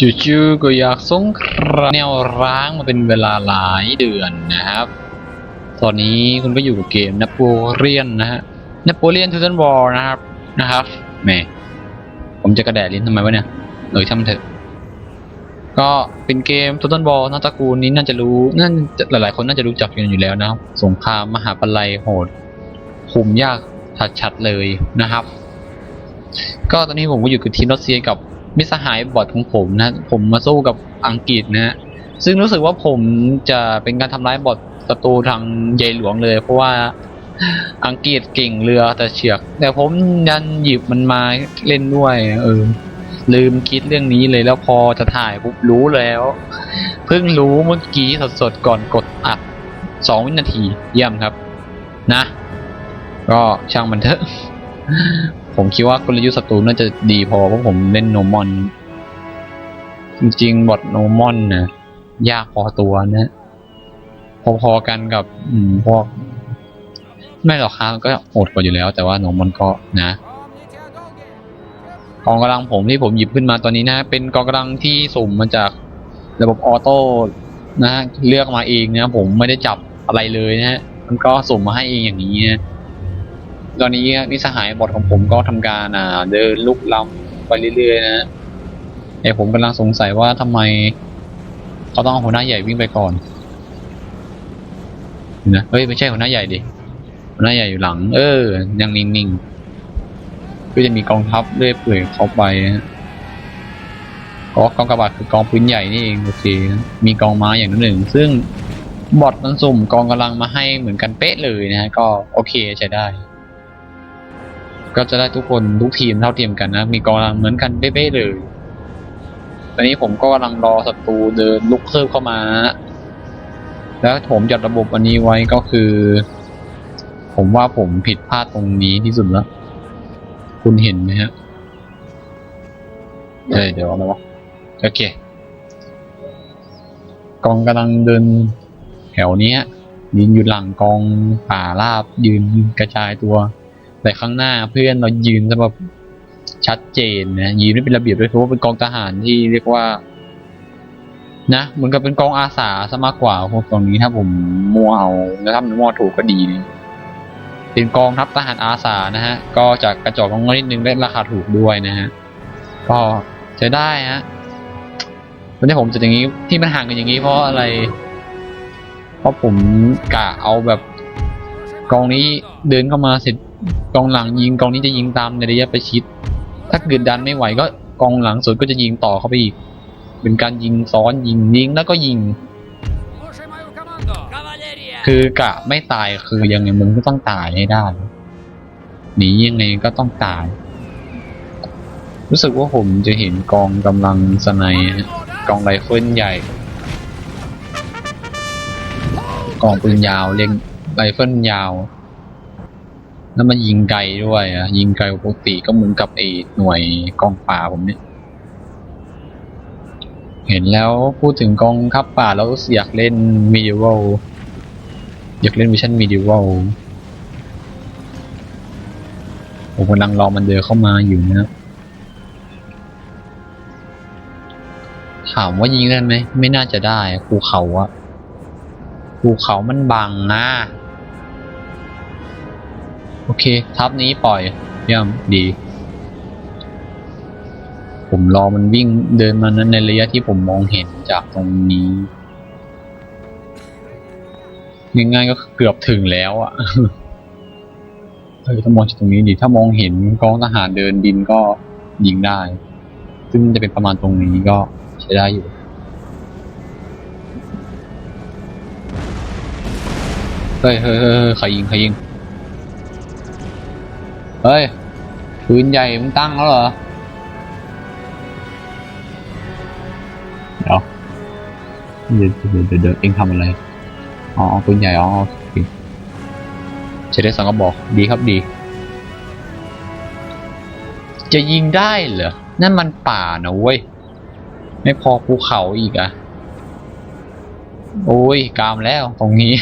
จู่ๆก็อยากสงครามแนวร้างมาเป็นเวลาหลายเดือนนะครับ ตอนนี้คุณก็อยู่กับเกมนโปเลียนนะฮะนโปเลียนทูเทนวอลนะครับนะครับแหมผมจะกระแดดลิ้นทำไมวะเนี่ยเออช่างเถอะ ก็เป็นเกมทูเทนบอลนาตระกูลนี้น่าจะรู้น่าจะหลายๆ คนน่าจะรู้จักกันอยู่แล้วนะครับ สงครามมหาปลัยโหดคุมยากชัดๆเลยนะครับ ก็ตอนนี้ผมก็อยู่กับทีมรัสเซียกับ มิสหายบอทของผมนะ ผมมาสู้กับอังกฤษนะฮะซึ่งรู้สึกว่าผมจะเป็นการทำร้ายบอทศัตรูทางใยหลวงเลย เพราะว่าอังกฤษเก่งเรือแต่เฉียก แต่ผมยันหยิบมันมาเล่นด้วย เออ ลืมคิดเรื่องนี้เลยแล้วพอจะถ่ายปุ๊บรู้แล้ว เพิ่งรู้เมื่อกี้สดๆก่อนกดอัดสองวินาทีเยี่ยมครับ นะ ก็ช่างมันเถอะ ผมคิดว่ากลยุทธ์ศัตรูน่าจะดีพอเพราะผมเล่นโนมอน จริงๆบอทโนมอนนะยากพอตัวนะ พอๆกันกับพวก ไม่หรอกครับก็โหดกว่าอยู่แล้ว แต่ว่าโนมอนก็นะกองกำลังผมที่ผมหยิบขึ้นมาตอนนี้นะ เป็นกองกำลังที่สุ่มมาจากระบบออโต้นะฮะเลือกมาเองนะผมไม่ได้จับอะไรเลยนะฮะมันก็สุ่มมาให้เองอย่างนี้นะ ตอนนี้นิสหายบทของผมก็ทำการอ่าเดินลุกล้ำไปเรื่อยๆนะแต่ผมกำลังสงสัยว่าทำไมเขาต้องเอาหัวหน้าใหญ่วิ่งไปก่อนนะเฮ้ยไม่ใช่หัวหน้าใหญ่ดิหัวหน้าใหญ่อยู่หลัง เออ ยังนิ่งๆก็จะมีกองทัพเรื่อยเปื่อยเข้าไปนะฮะก็กองกระบาดคือกองปืนใหญ่นี่เองโอเคนะมีกองม้าอย่างนั้นหนึ่ง ซึ่งบอทมันสุ่มกองกำลังมาให้เหมือนกันเป๊ะเลยนะฮะก็โอเคใช้ได้ ก็จะได้ทุกคนทุกทีมเท่าเทียมกันนะ มีกองกำลังเหมือนกันเป๊ะๆเลยตอนนี้ผมก็กำลังรอศัตรูเดินลุกเพิ่มเข้ามา แล้วผมจัดระบบอันนี้ไว้ก็คือ ผมว่าผมผิดพลาดตรงนี้ที่สุดแล้ว คุณเห็นไหมฮะเอ้ยเดี๋ยวอะวะโอเค กองกำลังเดินแถวนี้ยยืนอยู่หลังกองป่าราบยืนกระจายตัว แต่ข้างหน้าเพื่อนเรายืนแบบชัดเจนนะยืนไม่เป็นระเบียบด้วยเพราะว่าเป็นกองทหารที่เรียกว่า นะเหมือนกับเป็นกองอาสาซะมากกว่าพวกตรงนี้ถ้าผมมัวเอาแล้วถ้ามันมัวถูกก็ดีเลยเป็นกองทัพทหารอาสานะฮะ ก็จากระจอกลงนิดนึงได้ราคาถูกด้วยนะฮะ ก็ใช้ได้ฮะวันนี้ผมจะอย่างนี้ที่มันห่างกันอย่างนี้เพราะอะไร เพราะผมกะเอาแบบกองนี้เดินเข้ามาเสร็จ กองหลังยิงกองนี้จะยิงตามในระยะประชิด ถ้าเกิดดันไม่ไหวก็กองหลังสุดก็จะยิงต่อเข้าไปอีก เป็นการยิงซ้อนยิงยิงแล้วก็ยิง คือกะไม่ตายคือยังไงมึงก็ต้องตายให้ได้หนียังไงก็ต้องตาย รู้สึกว่าผมจะเห็นกองกำลังสไนกองไรเฟิลใหญ่ กองปืนยาวเล็งไรเฟิลยาว แล้วมันยิงไกลด้วยอะ ยิงไกลปกติก็เหมือนกับไอ้หน่วยกองป่าผมเนี่ย เห็นแล้วพูดถึงกองทัพป่าแล้วอยากเล่น medieval อยากเล่นวิชั่น medieval ผมกำลังรอมันเดินเข้ามาอยู่นะถามว่ายิงได้ไหม ไม่น่าจะได้ภูเขาอะภูเขามันบังนะ เค ทับนี้ปล่อยเยี่ยมดี ผมรอมันวิ่งเดินมานั้นในระยะที่ผมมองเห็นจากตรงนี้ง่ายๆก็เกือบถึงแล้วอะเออถ้ามองจากตรงนี้ดิถ้ามองเห็นกองทหารเดินดินก็ยิงได้ ซึ่งจะเป็นประมาณตรงนี้ก็ใช้ได้อยู่เฮ้ยเฮ้ยเฮ้ยใครยิงใครยิง เฮ้ยปืนใหญ่มึงตั้งแล้วเหรอ เดี๋ยวเดี๋ยวเดี๋ยวเดี๋ยวเองทำอะไร อ๋อปืนใหญ่ อ๋อโอเคใช้ได้สองกระบอก ดีครับดี จะยิงได้เหรอ นั่นมันป่านะเว้ย ไม่พอภูเขาอีกอะโอ้ย กามแล้วตรงนี้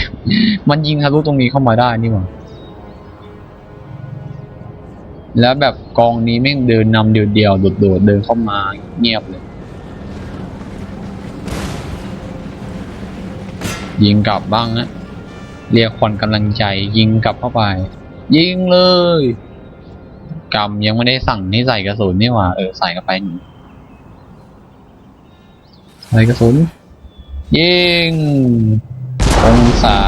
มันยิงทะลุตรงนี้เข้ามาได้นี่หว่า แล้วแบบกองนี้แม่งเดินนำเดี่ยวๆโดดๆเดินเข้ามาเงียบเลย ยิงกลับบ้างนะเรียกคนกำลังใจ ยิงกลับเข้าไป ยิงเลยกำยังไม่ได้สั่งให้ใส่กระสุนนี่หว่า เออ ใส่เข้าไปใส่กระสุน ยิง องศา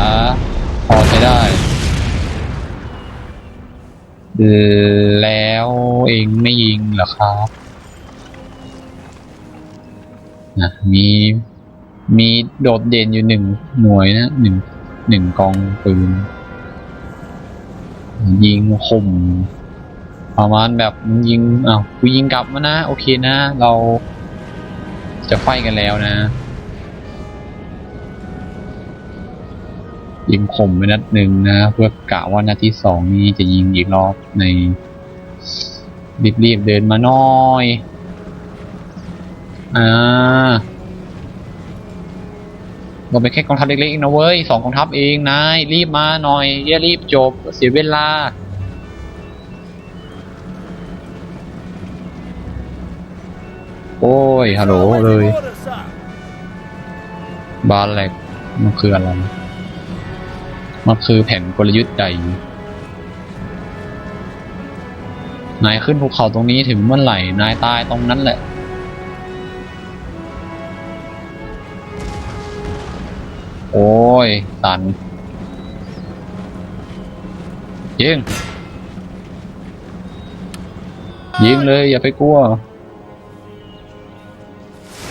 พอใช้ได้ แล้วเองไม่ยิงเหรอครับนะมีมีโดดเด่นอยู่หนึ่งหน่วยนะหนึ่งหนึ่งกองปืน ยิงข่มประมาณแบบมึงยิงอ้าวกูยิงกลับมานะ โอเคนะ เราจะไฟกันแล้วนะ ยิงข่มไปนัดหนึ่งนะเพื่อกะว่านัดที่สองนี้จะยิงอีกรอบในรีบๆเดินมาหน่อย อ่าเราไปนแค่กองทัพเล็กๆนะเว้ยสองกองทัพเองนายรีบมาหน่อยอย่ารีบจบเสียเวลาโอ้ยฮัลโหลเลย บาแลกมันคืออะไร มันคือแผนกลยุทธ์ใด นายขึ้นภูเขาตรงนี้ถึงเมื่อไหร่ นายตายตรงนั้นแหละ โอ้ย ตันยิงยิงเลยอย่าไปกลัว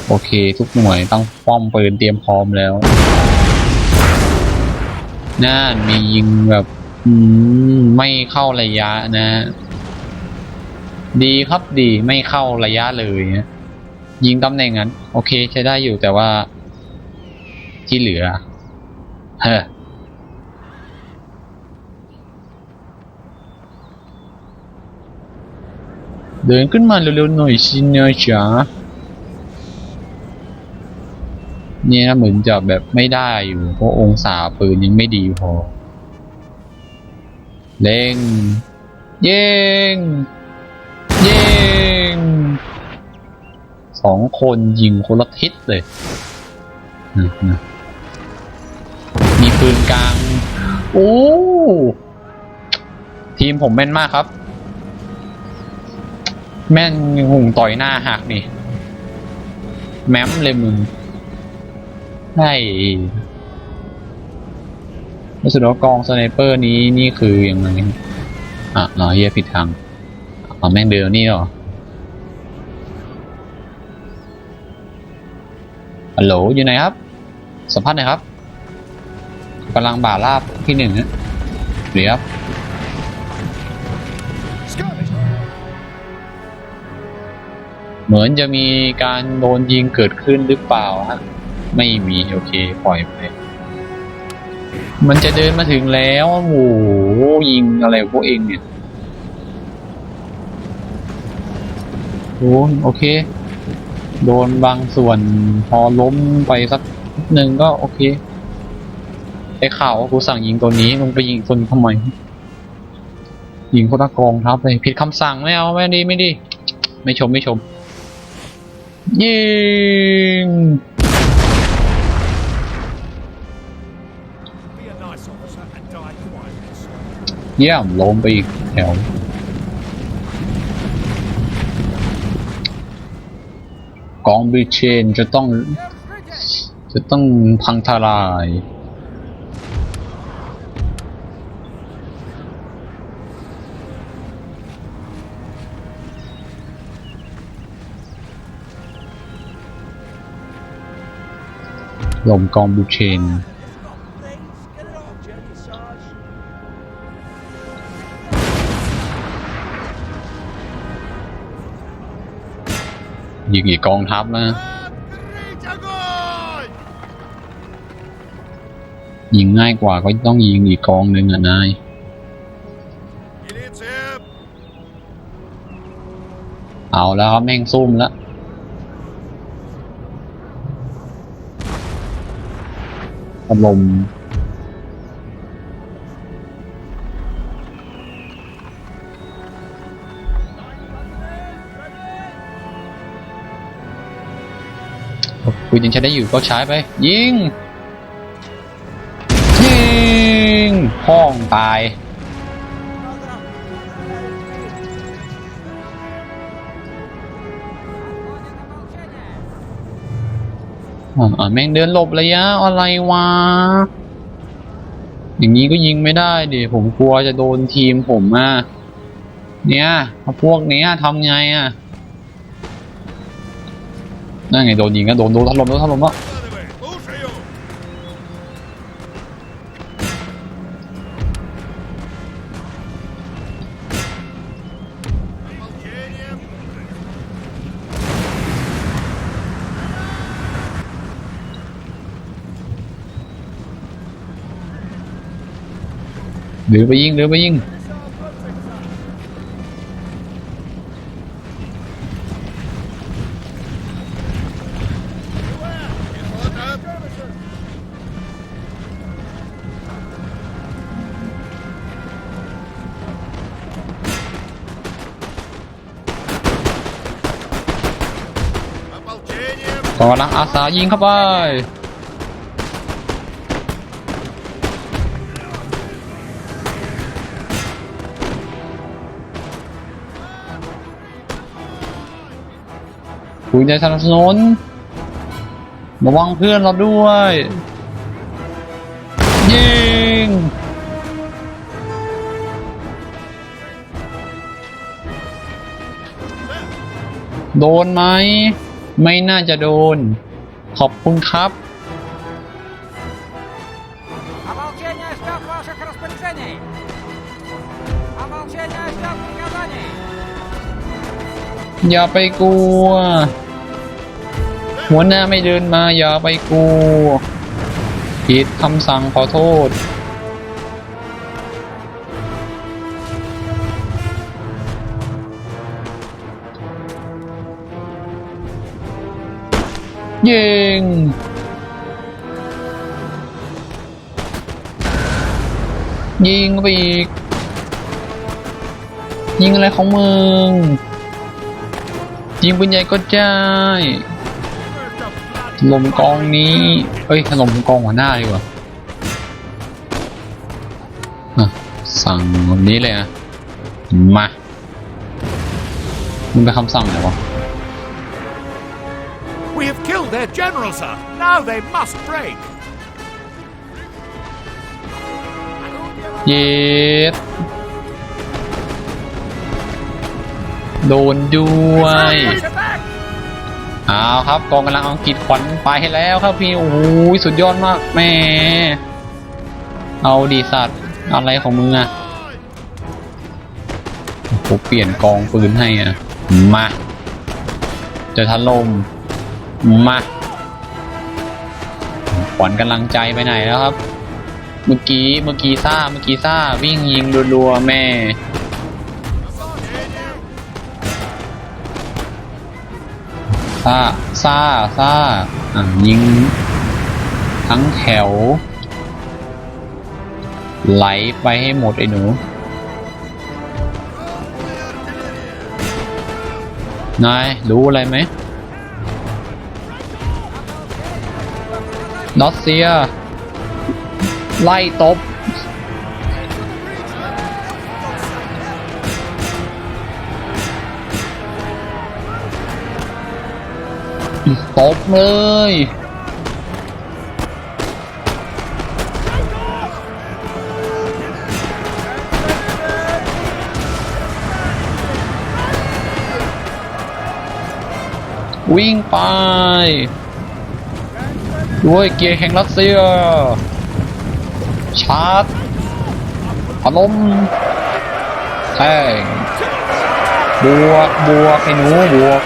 โอเค ทุกหน่วยตั้งป้อมปืนเตรียมพร้อมแล้ว น่ามียิงแบบไม่เข้าระยะนะ ดีครับดีไม่เข้าระยะเลยนะยิงตำแหน่งนั้น โอเคใช้ได้อยู่แต่ว่า ที่เหลือ เฮ้อเดินขึ้นมาเร็วๆหน่อยสิเนยจ๋า เนี่ยเหมือนจะแบบไม่ได้อยู่เพราะองศาปืนยังไม่ดีพอ เล่งเย่งเย่งสองคนยิงคนละทิศเลย มีปืนกลาง โอ้ ทีมผมแม่นมากครับ แม่นหุ่งต่อยหน้าหักนี่ แม้มเลยมึง ใช่รู้สึกว่ากองสไนเปอร์นี้นี่คือยังไงอะเหรอเฮียผิดทางอ๋อแม่งเดินนี่เหรอฮัลโหลอยู่ไหนครับ สัมภาษณ์หน่อยครับกำลังบ่าลาบที่หนึ่งนะเดี๋ยวครับเหมือนจะมีการโดนยิงเกิดขึ้นหรือเปล่าฮะ ไม่มีโอเคปล่อยไป มันจะเดินมาถึงแล้วโอ้โหยิงอะไรพวกเองเนี่ยโอ้โอเค โดนบางส่วนพอล้มไปสักนิดนึงก็โอเคได้ข่าวว่ากูสั่งยิงตัวนี้มึงไปยิงคนทำไมยิงคนละกองทัพเลยผิดคำสั่งไม่เอาไม่ดีไม่ดี ไม่ชมไม่ชมยิง เยี่ยมล้มไปอีกแถวกองบิเชนจะต้อง จะต้องพังทลาย ลมกองบูเชน ยิงอีกกองทัพนะยิงง่ายกว่าก็ต้องยิงอีกกองหนึ่งอะนายเอาแล้วครับแม่งซุ่มแล้วพัดลม ปืนยังใช้ได้อยู่ก็ใช้ไป ยิง ยิงห้องตายอ่าแม่งเดินหลบระยะอะไรวะ อย่างนี้ก็ยิงไม่ได้ดิผมกลัวจะโดนทีมผมอะเนี่ยพวกเนี้ยทำไงอะ นั่นไงโดนยิงก็โดนโดนทัดลมโดนทัดลมแล้หรือไปยิงหรือไปยิงายิงเข้าไปคุณจะสนับสนุนระวังเพื่อนเราด้วย ยิง โดนไหม ไม่น่าจะโดน ขอบคุณครับ Ополчение ждет ваших распоряжений! Ополчение ждет приказаний! อย่าไปกลัว หัวหน้าไม่เดินมา อย่าไปกลัวผิดคำสั่งขอโทษ ยิงยิงไปอีก ยิงอะไรของมึง ยิงปืนใหญ่ก็ได้ถล่มกองนี้เอ้ยถล่มกองหัวหน้าดีกว่าสั่งแบบนี้เลยอะมา มันเป็นคำสั่งไหนวะ their general, sir. Now they must break. เย็ดโดนด้วยเอาครับกองกำลังอังกฤษขวัญไปให้แล้วครับพี่ โอ้โหสุดยอดมากแม่เอาดีสัตว์อะไรของมึงอะโอ้โหเปลี่ยนกองปืนให้อะมา จะทันลม มาขวัญกำลังใจไปไหนแล้วครับ เมื่อกี้เมื่อกี้ซ่าเมื่อกี้ซ่าวิ่งยิงรัวๆแม่ซ่าซ่าซ่าอะยิง ทั้งแถว ไหลไปให้หมดไอ้หนูนายรู้อะไรไหม นอสเซีย ไล่ตบ ตบเลยวิ่งไป ด้วยเกียร์แห่งรัสเซีย ชาร์จพลมแทงบวกบวกไอ้หนูบวก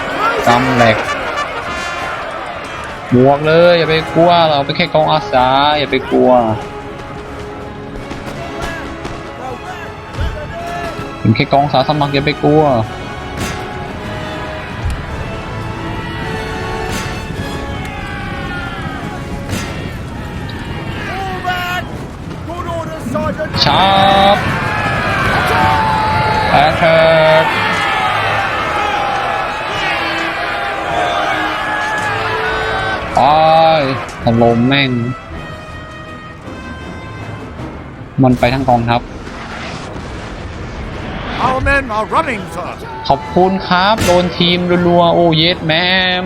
กำแหลกบวกเลยอย่าไปกลัวเราเป็นแค่กองอาสาอย่าไปกลัวเป็นแค่กองอาสาสมัครอย่าไปกลัว ชาร์ปแอทแทกไปถล่มแม่ง มันไปทั้งกองทัพ Our men are running, sir. ขอบคุณครับ โดนทีมรัวๆ โอ้เยสแมม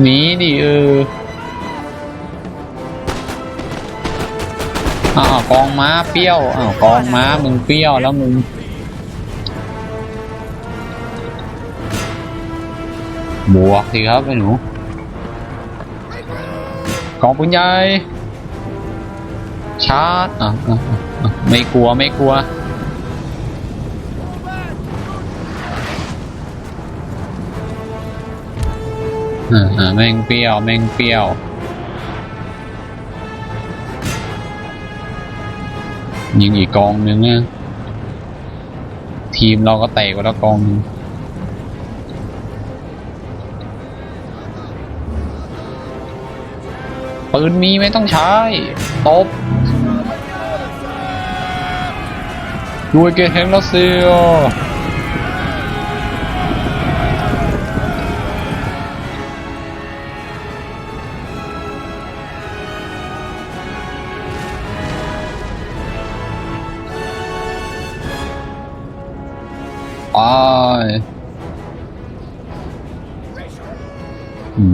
หนีดิเออ กองม้าเปรี้ยวอ้าวกองม้ามึงเปรี้ยวแล้วมึงบวกสิครับไอ้หนูกองปืนใหญ่ชาร์จอะไม่กลัวไม่กลัวอ่าอ่าแม่งเปรี้ยวแม่งเปรี้ยว ยิงอีกกองนึงนะทีมเราก็แตกไปแล้วกองนึงปืนมีไม่ต้องใช้ ตบด้วยเกตแห่งรัสเซีย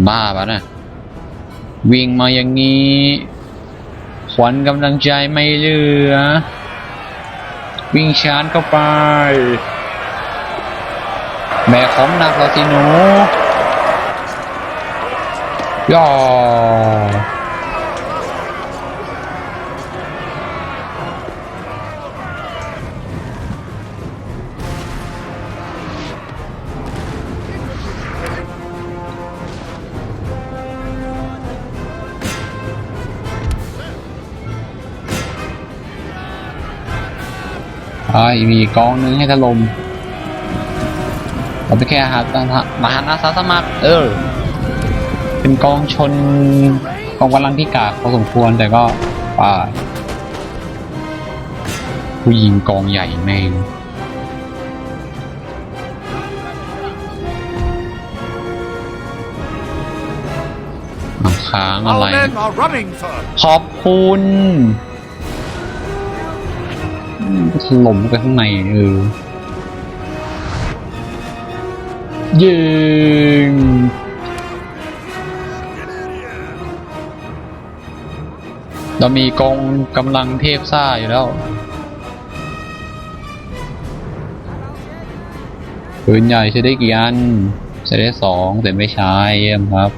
บ้าปะนะวิ่งมาอย่างนี้ ขวัญกำลังใจไม่เหลือ วิ่งชาร์จเข้าไป แม่ของหนักเราสิหนูย่อ ไอ้มีกองนึงให้ถล่มเราไปแค่หาทหารมหาอาสาสมัครเออ เป็นกองชนกองกำลังที่กากพอสมควรแต่ก็ป่าผู้ยิงกองใหญ่แม่งอ้าวค้างอะไร Our men are running, sir. ขอบคุณอืม ถล่มไปข้างในเออยิงเรามีกองกำลังเทพซ่าอยู่แล้วปืนใหญ่ใช้ได้กี่อันใช้ได้สองแต่ไม่ใช้เยี่ยมครับ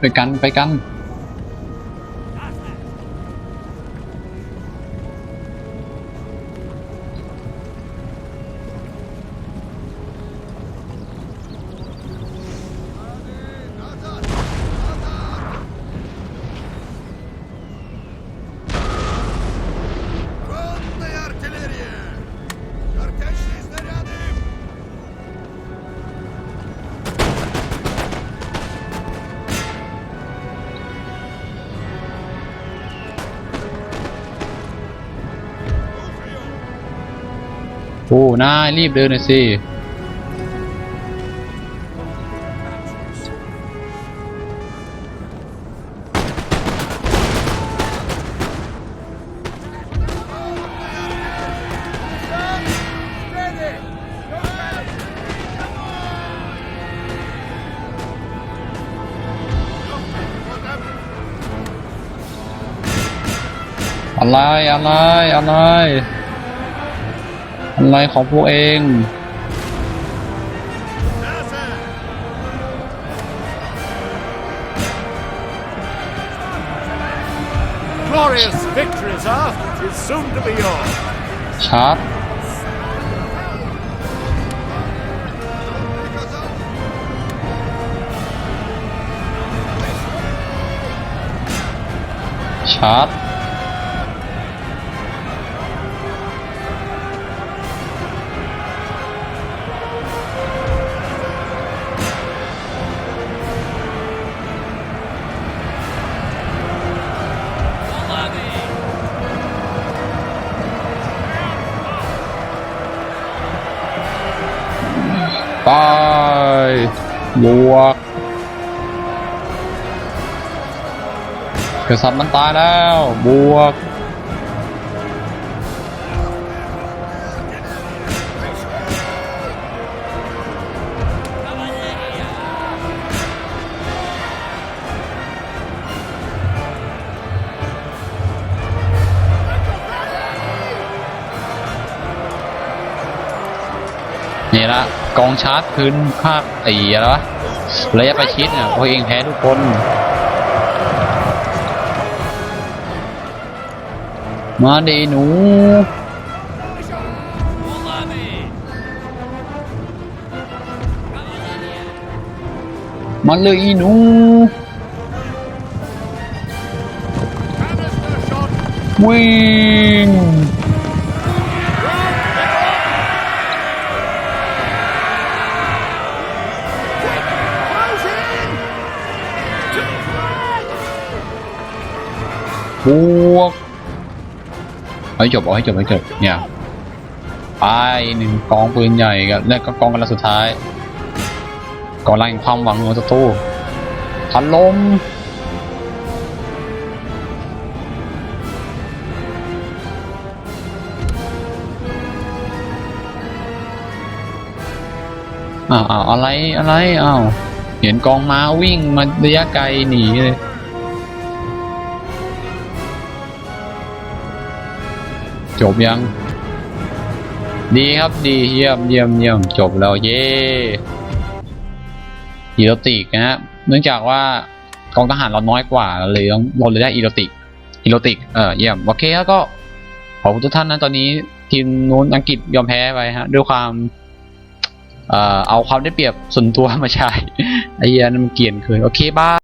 ไปกัน ไปกัน โอ้นายรีบเดินหน่อยสิอะไรอะไรอะไร อะไรของพวกเอง Glorious victory, sir! It is soon to be yours. ชาร์จชาร์จ ตายบวกกษัตรมันตายแล้ว บวก กองชาร์จคืนภาคไอ้อะไรวะระยะประชิดเนี่ยพวกเองแพ้ทุกคนมาดีหนูมาเลยอีหนูวิ่ง เอาให้จบเอาให้จบเอาให้จบเนี่ยไปหนึ่งกองปืนใหญ่กับแล้วก็กองกำลังสุดท้ายกองแรงความหวังของศัตรูพันลมอ้าวอ้าวอะไรอะไรอ้าวเห็นกองม้าวิ่งมาระยะไกลหนีเลย จบยัง ดีครับดีเยี่ยมเยี่ยมเยี่ยมจบแล้วเย่อีโรติกนะฮะเนื่องจากว่ากองทหารเราน้อยกว่าเราเลยต้องเราเลยได้อีโรติกอีโรติกเออเยี่ยมโอเคแล้วก็ขอบคุณทุกท่านนะตอนนี้ทีมนู้นอังกฤษยอมแพ้ไปฮะด้วยความเอ่อเอาความได้เปรียบส่วนตัวมาใช้ไอ้เหี้ยนั่นมันเกลียนเกินโอเคบ้า